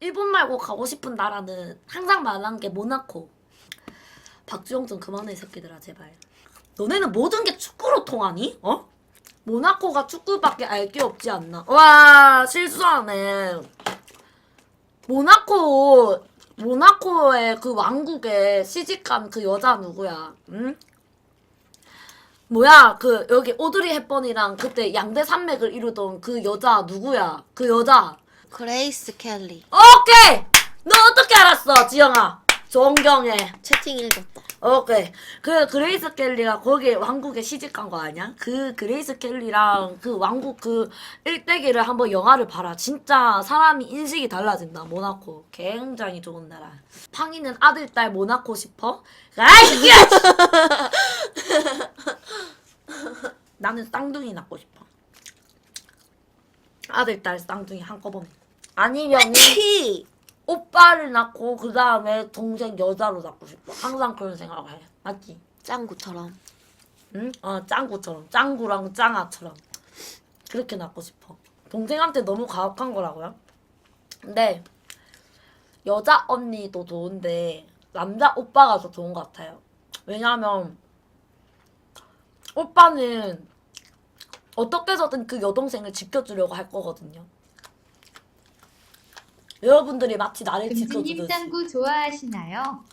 일본 말고 가고 싶은 나라는 항상 말하는 게 모나코. 박주영 좀 그만해 이 새끼들아 제발. 너네는 모든 게 축구로 통하니? 어? 모나코가 축구밖에 알 게 없지 않나? 와 실수하네. 모나코 모나코의 그 왕국에 시집간 그 여자 누구야? 응? 뭐야 그 여기 오드리 헵번이랑 그때 양대 산맥을 이루던 그 여자 누구야? 그 여자 그레이스 켈리 오케이! 너 어떻게 알았어, 지영아? 존경해. 채팅 읽었다. 오케이. 그 그레이스 켈리가 거기 왕국에 시집 간 거 아니야? 그 그레이스 켈리랑 그 왕국 그 일대기를 한번 영화를 봐라. 진짜 사람이 인식이 달라진다. 모나코. 굉장히 좋은 나라. 팡이는 아들, 딸 모나코 싶어? 아이, 새끼야! 나는 쌍둥이 낳고 싶어. 아들, 딸, 쌍둥이 한꺼번에. 아니면은 키 오빠를 낳고 그 다음에 동생 여자로 낳고 싶어. 항상 그런 생각을 해. 맞지? 짱구처럼. 응? 어 짱구처럼 짱구랑 짱아처럼 그렇게 낳고 싶어. 동생한테 너무 가혹한 거라고요. 근데 여자 언니도 좋은데 남자 오빠가 더 좋은 것 같아요. 왜냐하면 오빠는 어떻게 해서든 그 여동생을 지켜주려고 할 거거든요. 여러분들이 마치 나를 지켜주듯이. 짱구 좋아하시나요?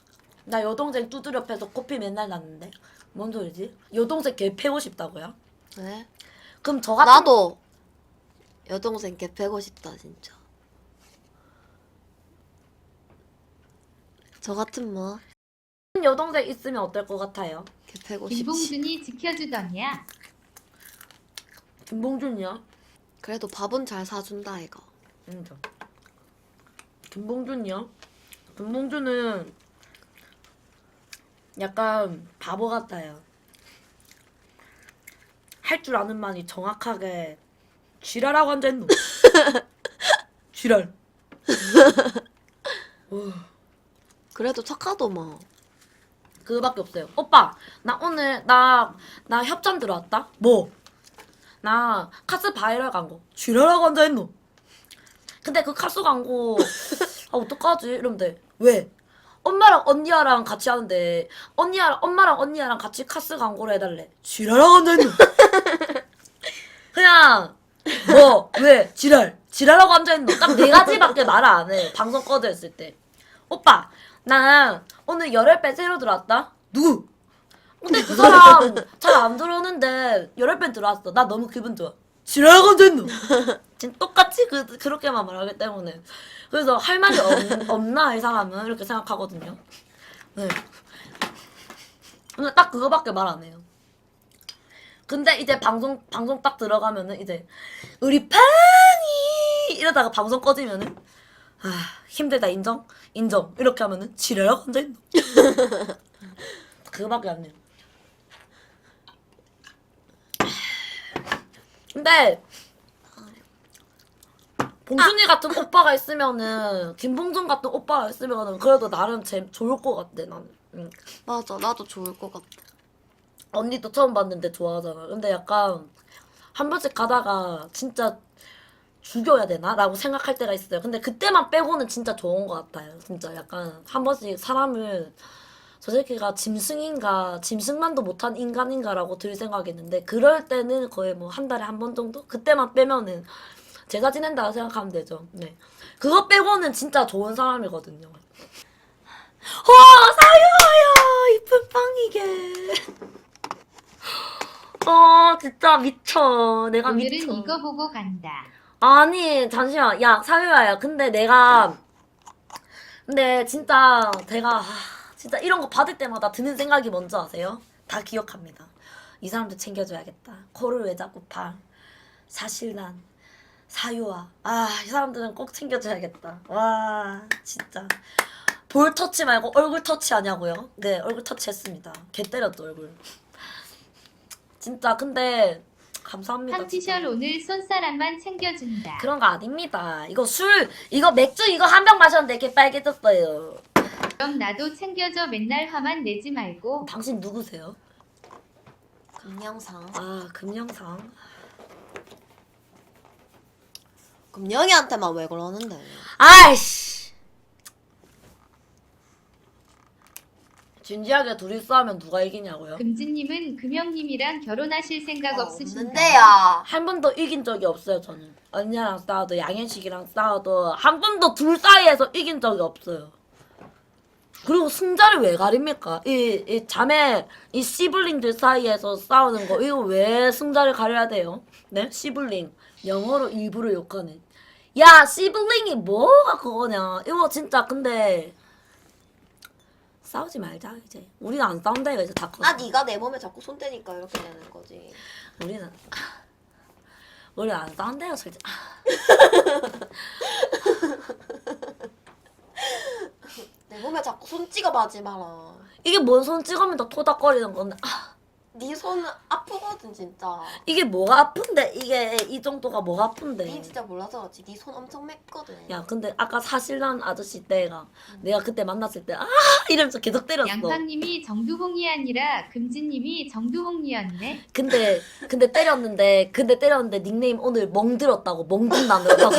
나 여동생 두드려 패서 코피 맨날 났는데 뭔 소리지? 여동생 개 패고 싶다고요? 왜? 그럼 저 같은 나도 여동생 걔 패고 싶다 진짜. 저 같은 뭐 여동생 있으면 어떨 것 같아요? 걔 패고 싶지. 김봉준이 지켜주더냐? 김봉준이요? 그래도 밥은 잘 사준다 이거. 인정. 김봉준이요? 김봉준은 약간 바보 같아요. 할 줄 아는 만이 정확하게 쥐라라고 앉아있노. 쥐랄. 그래도 착하도 뭐. 그거밖에 없어요. 오빠, 나 오늘 나 나 협찬 들어왔다. 뭐? 나 카스 바이럴 광고. 쥐라라고 앉아 있노. 근데 그 카스 광고 아 어떡하지? 이러면 돼. 왜? 엄마랑 언니야랑 같이 하는데 언니야 엄마랑 언니야랑 같이 카스 광고를 해달래. 앉아 있노. 그냥 뭐 왜? 지랄. 지랄하고 앉아 있노. 딱네 가지밖에 말을 안 해. 방송 꺼져 있을 때. 오빠, 난 오늘 열혈 밴 새로 들어왔다. 누구? 근데 그 사람 잘 안 들어오는데 열혈 밴 들어왔어. 나 너무 기분 좋아. 지랄하고 됐노. 지금 똑같이 그 그렇게만 말하기 때문에 그래서 할 말이 없, 없나 이 사람은 이렇게 생각하거든요. 네. 근데 딱 그거밖에 말 안 해요. 근데 이제 방송 방송 딱 들어가면은 이제 우리 팡이 이러다가 방송 꺼지면은 아 힘들다 인정 인정 이렇게 하면은 앉아 있노. 그거밖에 안 해요. 근데 봉준이 같은 오빠가 있으면은 김봉준 같은 오빠가 있으면은 그래도 나름 재 좋을 것 같아 나는. 응. 맞아 나도 좋을 것 같아. 언니도 처음 봤는데 좋아하잖아. 근데 약간 한 번씩 가다가 진짜 죽여야 되나? 라고 생각할 때가 있어요. 근데 그때만 빼고는 진짜 좋은 것 같아요. 진짜 약간 한 번씩 사람을 저 새끼가 짐승인가, 짐승만도 못한 인간인가라고 들 생각했는데 그럴 때는 거의 뭐 한 달에 한 번 정도? 그때만 빼면은 제가 지낸다고 생각하면 되죠. 네. 그거 빼고는 진짜 좋은 사람이거든요. 와, 사유야! 이쁜 빵이게. 어, 진짜 미쳐. 내가 오늘은 미쳐. 이거 보고 간다. 아니 잠시만 야 사유야야 근데 내가 근데 진짜 제가 아, 진짜 이런 거 받을 때마다 드는 생각이 뭔지 아세요? 다 기억합니다 이 사람들 챙겨줘야겠다 코를 왜 자꾸 파 사실 난 사유아 아 이 사람들은 꼭 챙겨줘야겠다 와 진짜 볼 터치 말고 얼굴 터치 하냐고요? 네 얼굴 터치 했습니다 개 때렸죠 얼굴 진짜 근데 감사합니다. 황치셜 오늘 손사람만 챙겨준다. 그런 거 아닙니다. 이거 술, 이거 맥주 이거 한 병 마셨는데 이렇게 빨개졌어요. 그럼 나도 챙겨줘 맨날 화만 내지 말고 당신 누구세요? 금영상. 아, 금영상. 그럼 영희한테만 왜 그러는데? 아이씨. 진지하게 둘이 싸우면 누가 이기냐고요? 금지님은 금영님이랑 결혼하실 생각 없으신가요? 없는데야. 한 번도 이긴 적이 없어요 저는 언니랑 싸워도 양현식이랑 싸워도 한 번도 둘 사이에서 이긴 적이 없어요 그리고 승자를 왜 가립니까? 이, 이 자매 이 시블링들 사이에서 싸우는 거. 이거 왜 승자를 가려야 돼요? 네? 시블링. 영어로 일부러 욕하네 야 시블링이 뭐가 그거냐? 이거 진짜 근데 싸우지 말자 이제. 우리는 안 싸운다 이거 이제 다 컸어. 아 네가 내 몸에 자꾸 손 대니까 이렇게 되는 거지. 우리는 우리 안 싸운대요 솔직히 내 몸에 자꾸 손 찍어봐지 마라. 이게 뭔 손 찍으면 더 토닥거리는 건데 아, 네손 아프거든 진짜. 이게 뭐가 아픈데 이게 이 정도가 뭐가 니 아픈데 진짜 몰라서 그렇지. 네 손 엄청 맵거든. 야 근데 아까 사실난 아저씨 때가 내가 그때 만났을 때 아 이러면서 계속 때렸어 양팡님이 정두홍이 아니라 금지님이 정두홍이었네. 근데 근데 때렸는데 근데 때렸는데 닉네임 오늘 멍들었다고 멍든 난으로 바꿔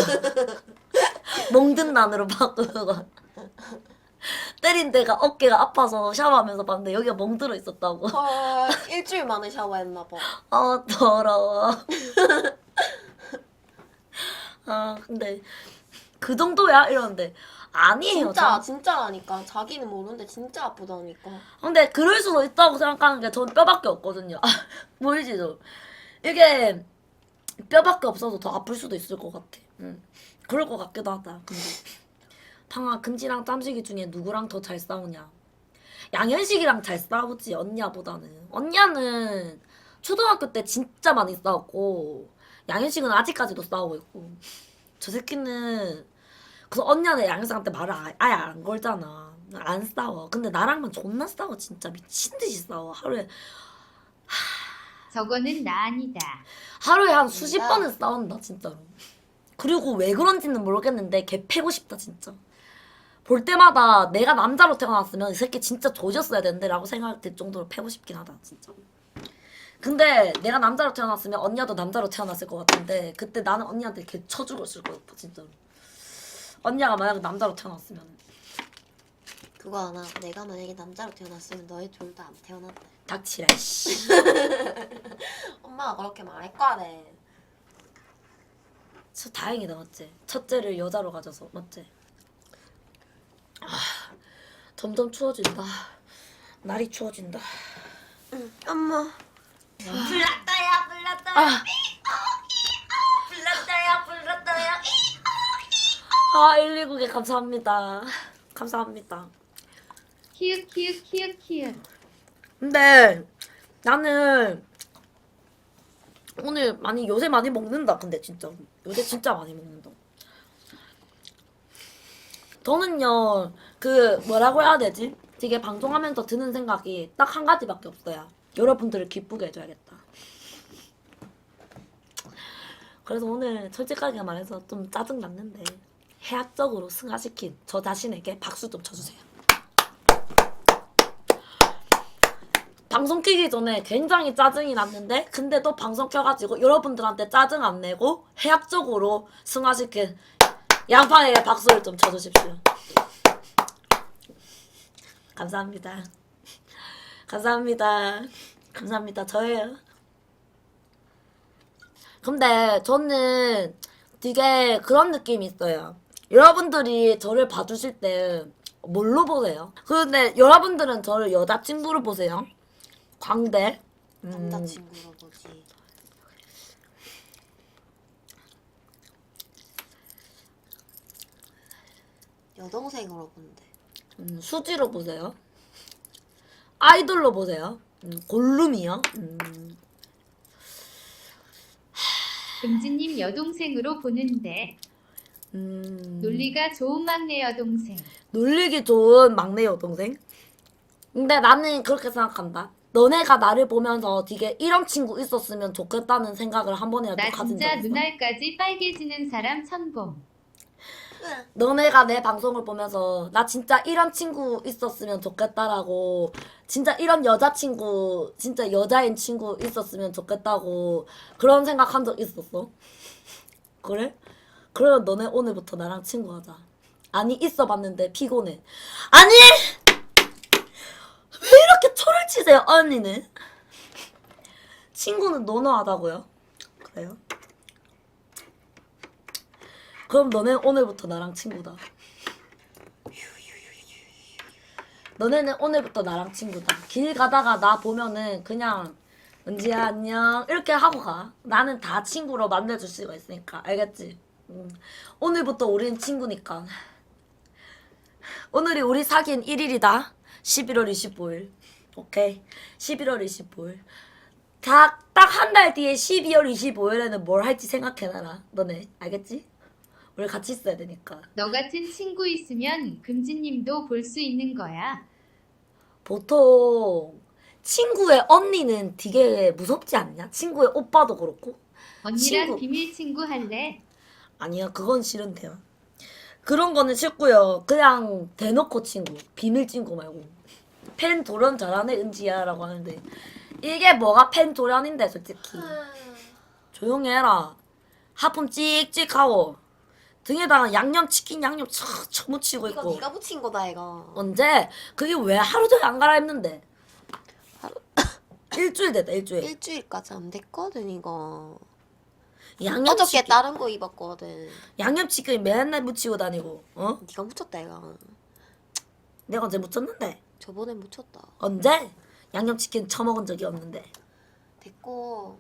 멍든 난으로 바꾸고 때린 데가 어깨가 아파서 샤워하면서 봤는데 여기가 멍들어 있었다고 헐 일주일 만에 샤워했나 봐. 아 더러워. 아 근데 그 정도야 이러는데 아니에요. 진짜 전. 진짜라니까. 자기는 모르는데 진짜 아프다니까. 근데 그럴 수도 있다고 생각하는 게 전 뼈밖에 없거든요. 아, 보이지 좀. 이게 뼈밖에 없어도 더 아플 수도 있을 것 같아. 응. 그럴 것 같기도 하다. 근데 방아 금지랑 짬식이 중에 누구랑 더 잘 싸우냐? 양현식이랑 잘 싸우지 언니야보다는. 언니야는 초등학교 때 진짜 많이 싸웠고 양현식은 아직까지도 싸우고 있고 저 새끼는 그래서 언니는 양현식한테 말을 아- 아예 안 걸잖아. 안 싸워. 근데 나랑만 존나 싸워 진짜 미친 듯이 싸워. 하루에 저거는 나 아니다. 하루에 한 수십? 번은 싸운다 진짜로. 그리고 왜 그런지는 모르겠는데 걔 패고 싶다 진짜. 볼 때마다 내가 남자로 태어났으면 이 새끼 진짜 조졌어야 되는데 라고 생각될 정도로 패고 싶긴 하다 진짜. 근데 내가 남자로 태어났으면 언니도 남자로 태어났을 것 같은데 그때 나는 언니한테 걔쳐 죽었을 것 같아 진짜로. 언니가 만약 남자로 태어났으면 그거 하나. 내가 만약에 남자로 태어났으면 너희 둘 다 안 태어났다. 닥치라 씨. 엄마가 그렇게 말할 거네. 저 다행이다 맞지? 첫째를 여자로 가져서 맞지? 아, 점점 추워진다. 날이 추워진다. 엄마. 불났다야 불났다야. 아. 불났다야 불났다야. 아 119개 감사합니다. 감사합니다. 키읔 키읔 키읔 키읔. 근데 나는 오늘 많이 요새 많이 먹는다. 근데 진짜 요새 진짜 많이 먹는다. 저는요 그 뭐라고 해야 되지? 되게 방송하면서 드는 생각이 딱 한 가지밖에 없어요. 여러분들을 기쁘게 해줘야겠다. 그래서 오늘 솔직하게 말해서 좀 짜증 났는데 해학적으로 승화시킨 저 자신에게 박수 좀 쳐주세요. 방송 켜기 전에 굉장히 짜증이 났는데 근데 또 방송 켜가지고 여러분들한테 짜증 안 내고 해학적으로 승화시킨 양파에게 박수를 좀 쳐주십시오. 감사합니다. 감사합니다. 감사합니다. 저예요. 근데 저는 되게 그런 느낌이 있어요. 여러분들이 저를 봐주실 때 뭘로 보세요? 근데 여러분들은 저를 여자친구로 보세요. 광대. 음, 남자친구로 보지. 여동생으로 본대. 음, 수지로 보세요. 아이돌로 보세요. 음, 골룸이요. 음, 금지님 여동생으로 보는데 음, 논리가 좋은 막내 여동생. 놀리기 좋은 막내 여동생. 근데 나는 그렇게 생각한다. 너네가 나를 보면서 되게 이런 친구 있었으면 좋겠다는 생각을 한 번이라도 나 가진 적 진짜 있어. 눈알까지 빨개지는 사람 천봉. 너네가 내 방송을 보면서 나 진짜 이런 친구 있었으면 좋겠다라고 진짜 이런 여자친구 진짜 여자인 친구 있었으면 좋겠다고 그런 생각한 적 있었어? 그래? 그러면 너네 오늘부터 나랑 친구하자. 아니 있어 봤는데 피곤해. 아니 왜 이렇게 철을 치세요 언니는? 친구는 노노하다고요? 그래요? 그럼 너네 오늘부터 나랑 친구다. 너네는 오늘부터 나랑 친구다. 길 가다가 나 보면은 그냥 은지야 안녕 이렇게 하고 가. 나는 다 친구로 만들어줄 수가 있으니까 알겠지? 음. 오늘부터 우리는 친구니까. 오늘이 우리 사귄 1일이다. 11월 25일. 오케이. 11월 25일. 딱 한 달 뒤에 12월 25일에는 뭘 할지 생각해놔라. 너네 알겠지? 우리 같이 있어야 되니까. 너 같은 친구 있으면 금지님도 볼 수 있는 거야. 보통 친구의 언니는 되게 무섭지 않냐? 친구의 오빠도 그렇고. 언니랑 친구. 비밀 친구 할래? 아니야, 그건 싫은데요. 그런 거는 싫고요. 그냥 대놓고 친구, 비밀 친구 말고. 팬 도련 잘하네 은지야라고 하는데 이게 뭐가 팬 도련인데 솔직히 조용히 해라. 하품 찍찍하고 등에다가 양념 치킨 양념 쳐 쳐묻히고 이거 있고 네가 붙인 거다 이거. 언제 그게 왜 하루 종일 안 갈아입는데? 일주일 됐다 일주일. 일주일까지 안 됐거든 이거. 양념 어저께 치킨 다른 거 입었거든. 양념 치킨 맨날 묻히고 다니고 어? 네가 묻혔다 이거. 내가 언제 묻혔는데? 저번에 묻혔다. 언제? 양념치킨 처먹은 적이 없는데 됐고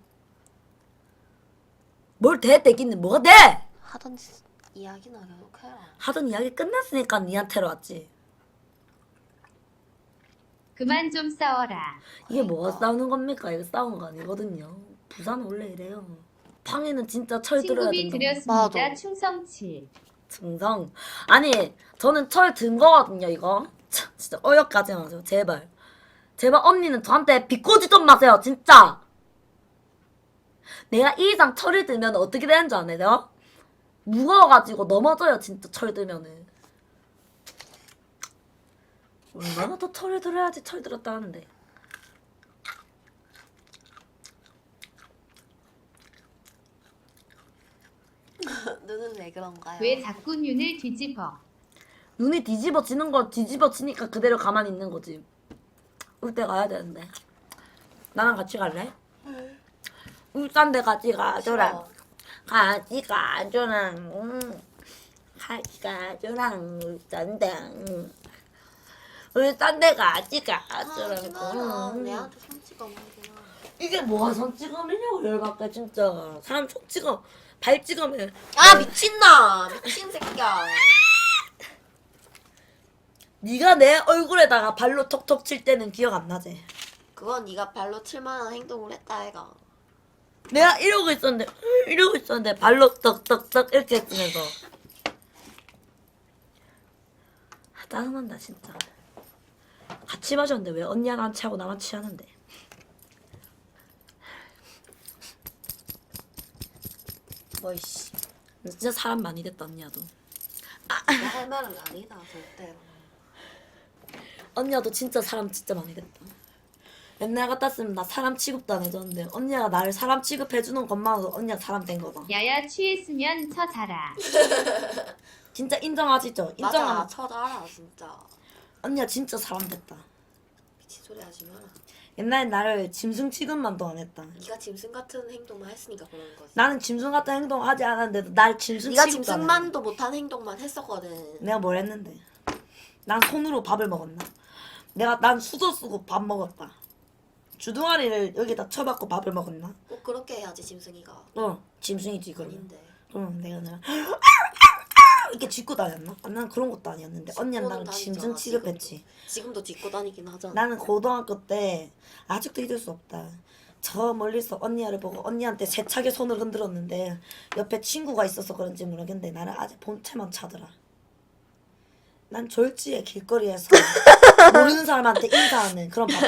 뭘 돼? 대기는 뭐가 돼? 하던 짓- 이야기나 계속 해라. 하던 이야기 끝났으니까 니한테로 왔지 그만 좀 싸워라. 이게 뭐가 그러니까. 싸우는 겁니까? 이거 싸우는 거 아니거든요 부산은 원래 이래요 팡이는 진짜 철 들어야 친구비 된다 드렸습니다. 맞아. 충성치. 증성 아니 저는 철 든 거거든요 이거 참, 진짜 어여까지 마세요 제발 제발 언니는 저한테 비꼬지 좀 마세요 진짜 내가 이 이상 철을 들면 어떻게 되는 줄 아세요? 무거워가지고 넘어져요 진짜 철 들면은 얼마나 더 철을 들어야지 철 들었다 하는데 눈은 왜 그런가요? 왜 자꾸 눈을 뒤집어? 눈이 뒤집어지는 거 뒤집어지니까 그대로 가만히 있는 거지. 울 때 가야 되는데. 나랑 같이 갈래? 울산 데 같이 가줘라. 싫어. 같이 가줘라. 음. 같이 가줘라. 울산 데. 음. 울산 데 같이 가줘라. 하지 마라. 음. 내한테 손 찍어 먹이나. 이게 뭐가 손찌검이냐고 열받게 진짜. 사람 손찌검, 발찌검에. 아 미친나 미친 새끼야. 네가 내 얼굴에다가 발로 톡톡 칠 때는 기억 안 나지? 그건 네가 발로 칠 만한 행동을 했다 애가. 내가 이러고 있었는데 이러고 있었는데 발로 떡떡떡 이렇게 했으면서. 아, 짜증난다 진짜. 같이 마셨는데 왜 언니 하나 안 취하고 나만 취하는데. 어이씨. 진짜 사람 많이 됐다 언니야도. 나할 말은 아니다 절대로. 언니야도 진짜 사람 진짜 많이 됐다 옛날 같았으면 나 사람 취급도 안 해줬는데 언니가 나를 사람 취급해주는 것만으로 언니가 사람 된 거다 야야 취했으면 쳐 자라. 진짜 인정하시죠? 맞아 인정하 쳐다라 진짜. 언니가 진짜 사람 됐다. 미친 소리 하지 마라. 옛날에 나를 짐승 취급만도 안 했다. 네가 짐승 같은 행동만 했으니까 그런 거지. 나는 짐승 같은 행동 하지 않았는데도 날 짐승 네가 취급도 안 해. 짐승만도 못한 행동만 했었거든. 내가 뭘 했는데? 난 손으로 밥을 먹었나? 내가 난 수저 쓰고 밥 먹었다. 주둥아리를 여기다 쳐박고 밥을 먹었나? 꼭 그렇게 해야지 짐승이가. 어, 짐승이지 그건. 아닌데. 그럼 내가 내가 이렇게 짖고 다녔나? 아, 난 그런 것도 아니었는데 나를 짖고는 짐승 다니잖아, 취급했지. 지금도 딛고 다니긴 하잖아. 나는 고등학교 때 아직도 잊을 수 없다. 저 멀리서 언니를 보고 언니한테 세차게 손을 흔들었는데 옆에 친구가 있어서 그런지 모르겠는데 나는 아직 본체만 차더라. 난 졸지에 길거리에서 모르는 사람한테 인사하는 그런 밥.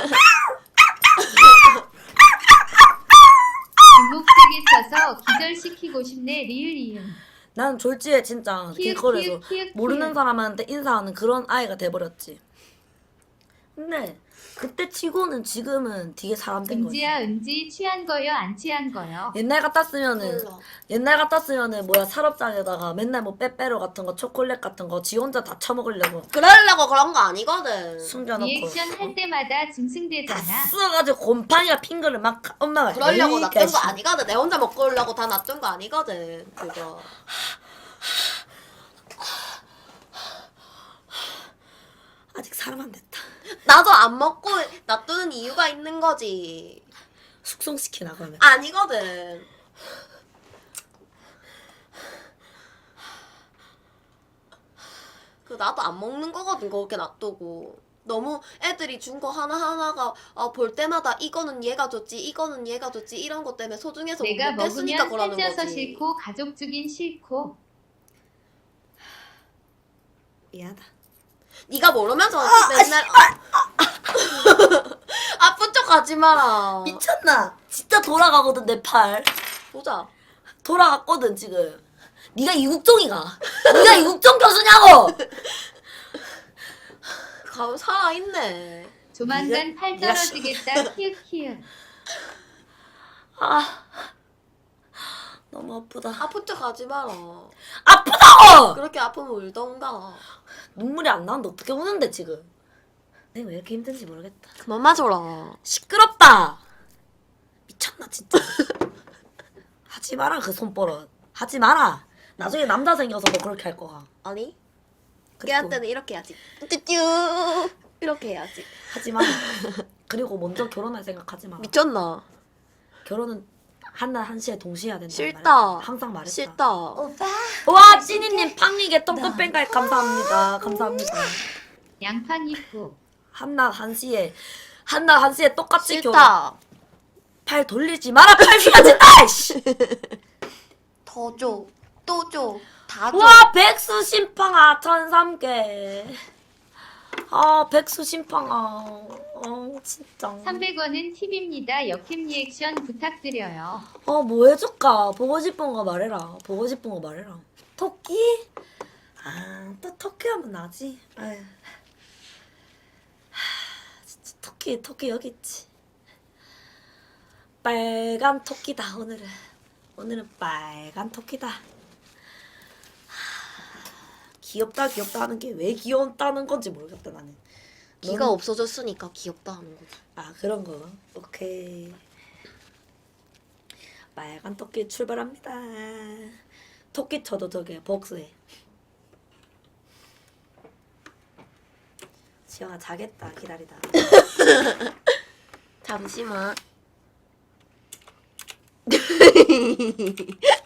쳐서 기절시키고 싶네 리을 이음. 나는 졸지에 진짜 키읔, 길거리에서 키읔, 키읔, 모르는 키읔. 사람한테 인사하는 그런 아이가 돼버렸지. 근데 그때 치고는 지금은 되게 사람 된 거지. 은지야 은지 취한 거요 안 취한 거요? 옛날 같았으면은 몰라. 옛날 같았으면은 뭐야 사업장에다가 맨날 뭐 빼빼로 같은 거 초콜릿 같은 거 지 혼자 다 처먹으려고 그러려고 그런 거 아니거든. 숨겨놓고 리액션 할 때마다 다 짐승되잖아. 써가지고 곰팡이가 핑거를 막 엄마가 그러려고 놔둔 거. 아니거든. 내 혼자 먹고 오려고 다 놔둔 거 아니거든. 그거. 아직 사람 안 됐다 나도 안 먹고 놔두는 이유가 있는 거지. 숙성시키나 그러면 아니거든. 그 나도 안 먹는 거거든 그렇게 놔두고 너무 애들이 준 거 하나 하나가 아, 볼 때마다 이거는 얘가 줬지 이거는 얘가 줬지 이런 것 때문에 소중해서 못 내가 먹겠으니까 먹으면 그러는 살쪄서 거지. 싫고 가족 주긴 싫고 미안하다 네가 모르면서 맨날 아픈 척 하지 마라. 미쳤나? 진짜 돌아가거든 내 팔. 보자. 돌아갔거든 지금. 네가 이국종이가. 네가 이국종 교수냐고! 가 살아 있네. 조만간 팔 네가 떨어지겠다. 키읔키읔. 아 너무 아프다 아픈 척 하지 마라. 아프다고 그렇게 아프면 울던가. 눈물이 안 나는데 어떻게 우는데 지금 내가 왜 이렇게 힘든지 모르겠다 그만 맞아라. 시끄럽다 미쳤나 진짜 하지 마라 그 손버릇 하지 마라 나중에 남자 생겨서 뭐 그렇게 할 거가 아니? 그리고 걔한테는 이렇게 해야지. 쭈쭈 이렇게 해야지. 하지 마라 그리고 먼저 결혼할 생각 하지 마 미쳤나? 결혼은 한날 한시에 동시에 해야 된다 싫다. 항상 말했다 싫다. 어. 와 찐이님 팡이게 똥꼬뺑갈 감사합니다 감사합니다 양팡이 푹. 한낮 한시에 한낮 한시에 똑같이 결혼 싫다. 팔 돌리지 마라 팔 휘어진다 씨. 더 줘. 또 줘. 다 줘. 와 백수 심팡 아 천 삼개 아 백수 심팡아. 어 진짜. 300원은 팁입니다. 역캠 리액션 부탁드려요. 어 뭐 해줄까? 보고 싶은 거 말해라. 보고 싶은 거 말해라. 토끼? 아 또 토끼 하면 나지. 아휴. 하, 진짜 토끼 토끼 여기 있지. 빨간 토끼다 오늘은. 오늘은 빨간 토끼다. 하, 귀엽다 귀엽다 하는 게 왜 귀엽다는 건지 모르겠다 나는. 기가 너는- 없어졌으니까 귀엽다 하는 거지. 아 그런 거. 오케이. 빨간 토끼 출발합니다. 토끼 쳐도 저게 복수해. 지영아 자겠다. 기다리다. 잠시만.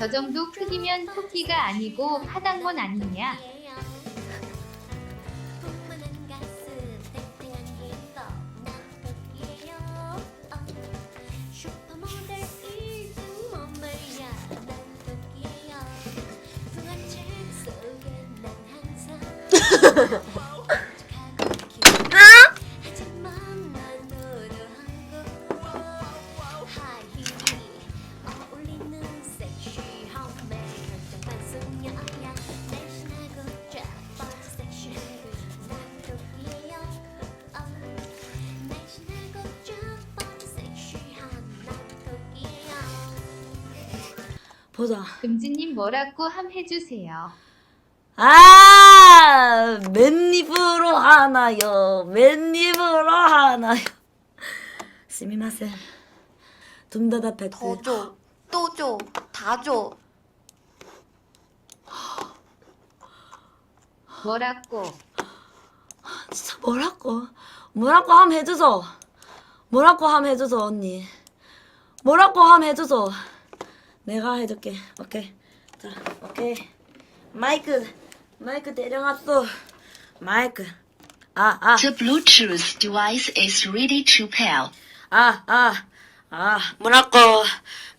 저 정도 크기면 토끼가 아니고 하당몬 아니냐? 보자 금지님 뭐라고 함 해주세요. 아 맨입으로 하나요 맨입으로 하나요 스미마셍 둠다다 패트 더 줘. 또 줘. 다 줘. 뭐라고? 진짜 뭐라고 뭐라고 함 해주소 뭐라고 함 해주소 언니 뭐라고 함 해주소 내가 해줄게 오케이 자 오케이 마이크 마이크 대령았어 마이크 아 아 The Bluetooth device is ready to pair. 아, 아, 아, 뭐라고,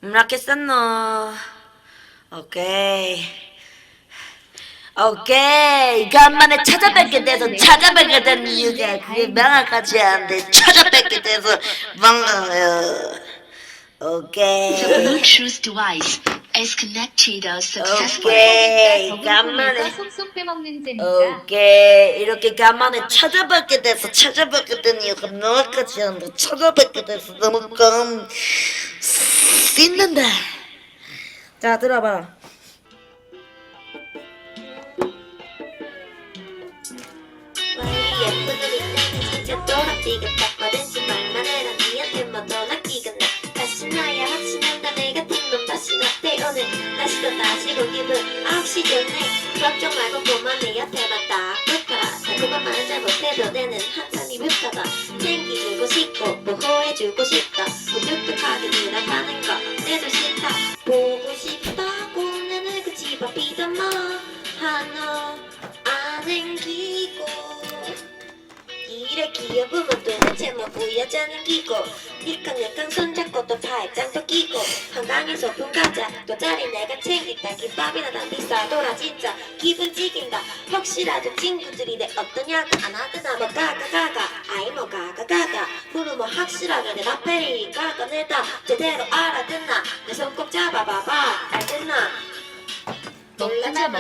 뭐라고 썼노? 오케이. 오케이. 간만에 찾아뵙게 돼서 찾아뵙게 된 이유가 그게 명확하지 않은데 찾아뵙게 돼서 반가워요. The 오케이. Bluetooth device is connected successfully. 오케이. 적은 간만에. 폰에서 속속 빼먹는 재미가 오케이 이렇게 간만에 찾아뵙게 돼서 찾아뵙게 된 이유가 명확하지 않은데 찾아뵙게 돼서 너무 껌 씻는다 자 들어봐라 왜 예쁘니까 진짜 또라띠가 딱 말했지 말만 해라 니한테 뭐더 낚이가 나 다시 나야 확신한다. 내가 틴놈 다시 나대. 오늘 다시 또 다시고 기분 아홉시 전에 걱정 말고 그만해 옆에만 딱 붙어라 달콤한 말은 잘 못해도 내는 항상 입을까봐 챙기주고 싶고 보호해주고 싶다. 무뚝뚝하게 늘어가는 거 내도 싫다. 보고 싶다고 내는 그 집 앞이던 뭐 한호 안 앵기고. 이래 귀여우면 도대체 뭐 부여자는 기고. 니캉 내캉 손잡고 또 팔짱도 끼고. 한강에 소풍 가자. 또 자리 내가 챙긴다 김밥이나 다 비싸더라 진짜 기분 찍인다. 혹시라도 친구들이 내 어떠냐고. 안 하더나 뭐 가가가가. 아이 뭐 가가가가. 물은 뭐 확실하게 내 라페리 가가 내다. 제대로 알아듣나? 내 손 꼭 잡아봐봐. 알겠나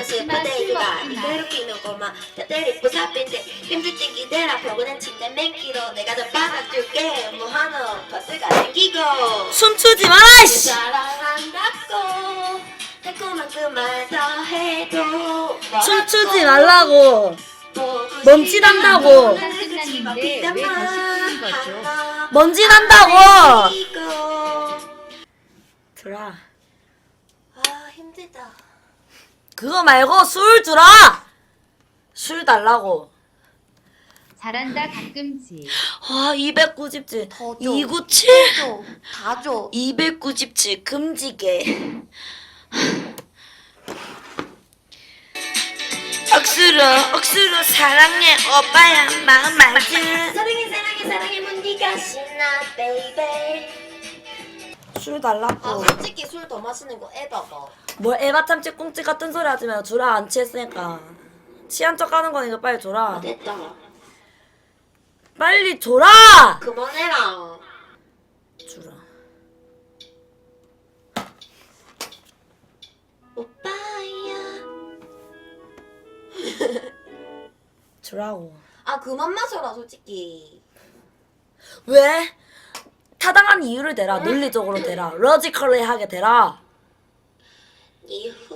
술 먹지마. 이대로 끼는고만 다들 부사빈데 힘들지 기 대라. 벽은 침대 맨키로. 내가 더 받아줄게. 뭐 하나 버스가 생기고. 춤추지 마라 씨. 사랑한다고. 달콤한 그말 더 해도. 춤추지 말라고? 하나 먼지 난다고. 생기고. 들아 아 힘들다 그거 말고 술 주라! 술 달라고. 잘한다 가끔씩. 아 290지 더 줘. 297 줘. 다 줘. 297 금지게 억수로 억수로 사랑해 오빠야 마음 알지? 사랑해 사랑해 사랑해 문디가 신나 베이베 술아 달라고. 솔직히 술 더 마시는 거 에바봐 뭐 에바 참치 꽁치 같은 소리 하지 말고 주라 안 취했으니까. 취한 척 하는 거니까 빨리 줘라 네. 됐다. 빨리 줘라 그만해라. 주라 오빠야. 주라고. 아 그만 마셔라 솔직히. 왜? 타당한 이유를 대라 논리적으로 대라 로지컬리하게 대라. 你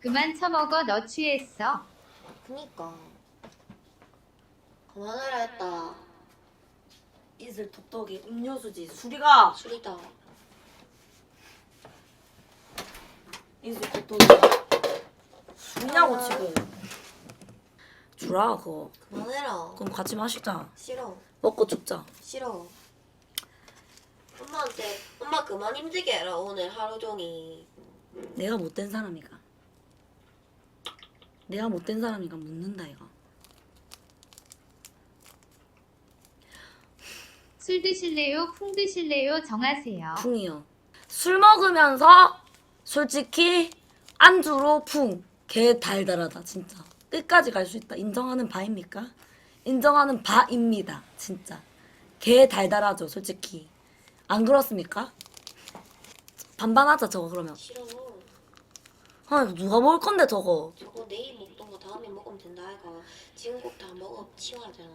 그만 처먹어 너 취했어. 그니까. 그만하라 했다. 이슬 톡톡이 음료수지. 술이가! 술이다. 이슬 톡톡이. 술이냐고 지금. 주라 그거. 그만해라. 그럼 같이 마시자. 싫어. 먹고 죽자. 싫어. 엄마한테 엄마 그만 힘들게 해라 오늘 하루 종일. 내가 못된 사람이가 내가 못된 사람이가 묻는다 이거 술 드실래요? 쿵 드실래요? 정하세요. 풍이요 술 먹으면서 솔직히 안주로 풍 개 달달하다 진짜 끝까지 갈 수 있다 인정하는 바입니까? 인정하는 바입니다 진짜 개 달달하죠 솔직히 안 그렇습니까? 반반하자 저거 그러면 싫어 아 누가 먹을 건데 저거? 저거 내일 먹던 거 다음에 먹으면 된다 아이가. 지금 꼭 다 먹어 치워야 되나?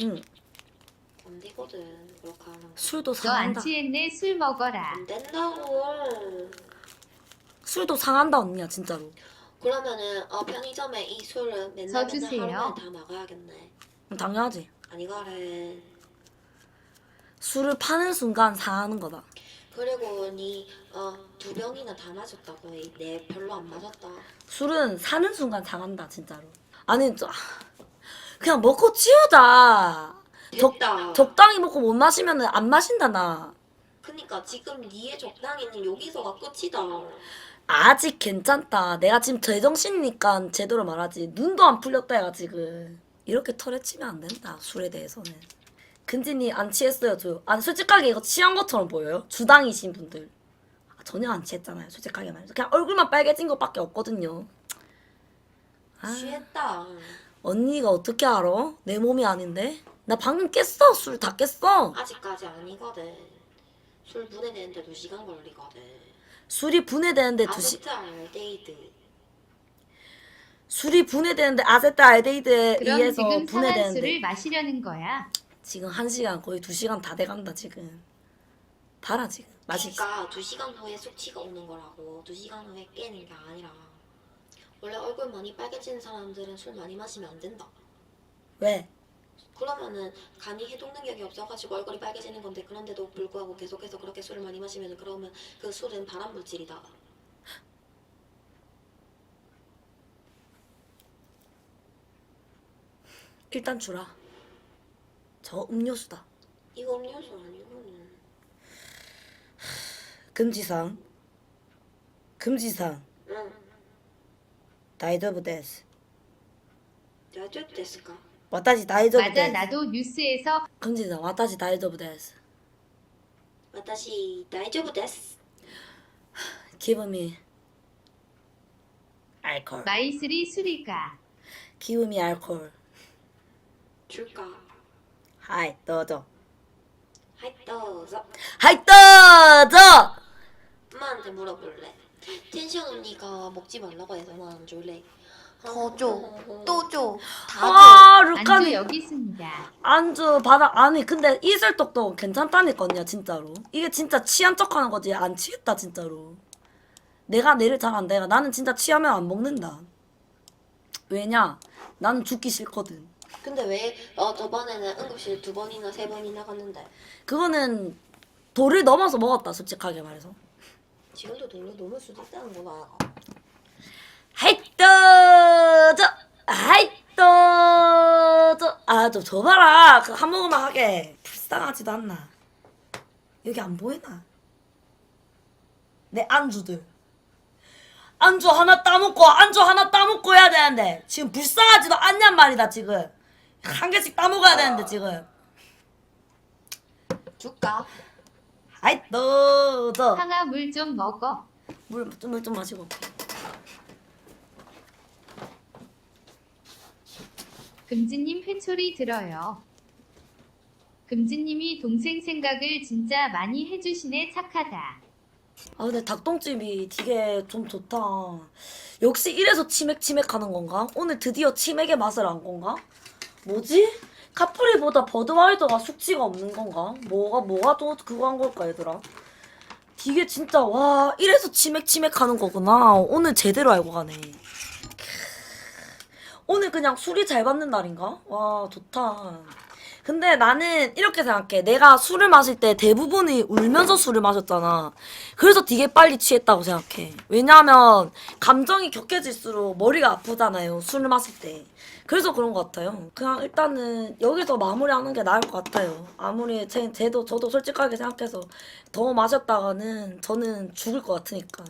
응. 안 되거든 그렇게 하면 술도 너안 상한다. 취했네? 술 먹어라. 안 된다고. 술도 상한다 언니야 진짜로. 그러면은 어, 편의점에 이 술은 맨날 저 맨날 주세요. 하루에 다 나가야겠네. 음, 당연하지. 아니거래 술을 파는 순간 상하는 거다 그리고 니 어 두 병이나 다 마셨다고 내 네, 별로 안 마셨다. 술은 사는 순간 상한다 진짜로. 아니 저, 그냥 먹고 치우자. 적, 됐다. 적당히 먹고 못 마시면 안 마신다 나. 그니까 지금 니의 적당히는 여기서가 끝이다. 아직 괜찮다. 내가 지금 제정신이니까 제대로 말하지. 눈도 안 풀렸다 얘가 지금. 이렇게 털에 치면 안 된다 술에 대해서는 근진이 안 취했어요 저 아니 솔직하게 이거 취한 것처럼 보여요? 주당이신 분들 아, 전혀 안 취했잖아요 솔직하게 말해서 그냥 얼굴만 빨개진 것밖에 없거든요 아. 취했다 언니가 어떻게 알아? 내 몸이 아닌데? 나 방금 깼어. 술 다 깼어. 아직까지 아니거든 술 분해내는데 두 시간 걸리거든 술이 분해되는데 두 시, 아세트 알데히드 술이 분해되는데 아세트 알데히드에 그럼 의해서 지금 상한 분해되는데 술을 마시려는 거야. 지금 한 시간 거의 두 시간 다 돼간다 지금. 달아 지금. 맛있어. 그러니까 두 시간 후에 숙취가 오는 거라고 두 시간 후에 깨는 게 아니라 원래 얼굴 많이 빨개지는 사람들은 술 많이 마시면 안 된다 왜? 그러면은 간이 해독 능력이 없어가지고 얼굴이 빨개지는 건데 그런데도 불구하고 계속해서 그렇게 술을 많이 마시면 그러면 그 술은 발암 물질이다. 일단 주라. 저 음료수다. 이거 음료수 아니고는 금지상. 금지상. 응. 다이저브 데스. 야죠 됐을까? 와타시 다이저브 맞아 데스. 나도 뉴스에서 금지상. 와타시 다이저브 데스. 私大丈夫です。 Give me 알코올. 마이스리 수리가 Give me 알코올. 줄까? 하이, 떠줘. はいどうぞ。 하이, 떠줘! 엄마한테 물어볼래. 텐션 언니가 먹지 말라고 해서 나안 줄래. 더 줘. 또 줘. 다 줘. 아, 안주 루카니. 여기 있습니다. 안주 받아. 아니, 근데 이슬떡도 괜찮다니까, 언니야, 진짜로. 이게 진짜 취한 척 하는 거지. 안 취했다, 진짜로. 내가 내를 잘 안 돼. 나는 진짜 취하면 안 먹는다. 왜냐? 나는 죽기 싫거든. 근데 왜 어, 저번에는 응급실 두 번이나 세 번이나 갔는데 그거는 도를 넘어서 먹었다, 솔직하게 말해서. 지금도 놀러 넘을 수도 있다는구나. 하이, 떠줘! 하이, 떠줘! 아, 좀 줘봐라. 그 한 모금만 하게. 불쌍하지도 않나. 여기 안 보이나? 내 안주들. 안주 하나 따먹고, 안주 하나 따먹고 해야 되는데. 지금 불쌍하지도 않냔 말이다, 지금. 한 개씩 따먹어야 되는데, 지금. 줄까? 하이, 떠줘! 항아 물좀 먹어. 물, 좀, 물좀 마시고. 올게. 금지님 회초리 들어요. 금지님이 동생 생각을 진짜 많이 해주시네 착하다. 아 근데 닭똥집이 되게 좀 좋다. 역시 이래서 치맥 치맥 하는 건가? 오늘 드디어 치맥의 맛을 안 건가? 뭐지? 카프리보다 버드와이저가 숙취가 없는 건가? 뭐가 뭐가 또 그거 한 걸까 얘들아? 되게 진짜 와 이래서 치맥 치맥 하는 거구나. 오늘 제대로 알고 가네. 오늘 그냥 술이 잘 받는 날인가? 와 좋다. 근데 나는 이렇게 생각해. 내가 술을 마실 때 대부분이 울면서 술을 마셨잖아. 그래서 되게 빨리 취했다고 생각해. 왜냐하면 감정이 격해질수록 머리가 아프잖아요. 술을 마실 때. 그래서 그런 것 같아요. 그냥 일단은 여기서 마무리하는 게 나을 것 같아요. 아무리 제, 쟤도 저도 솔직하게 생각해서 더 마셨다가는 저는 죽을 것 같으니까.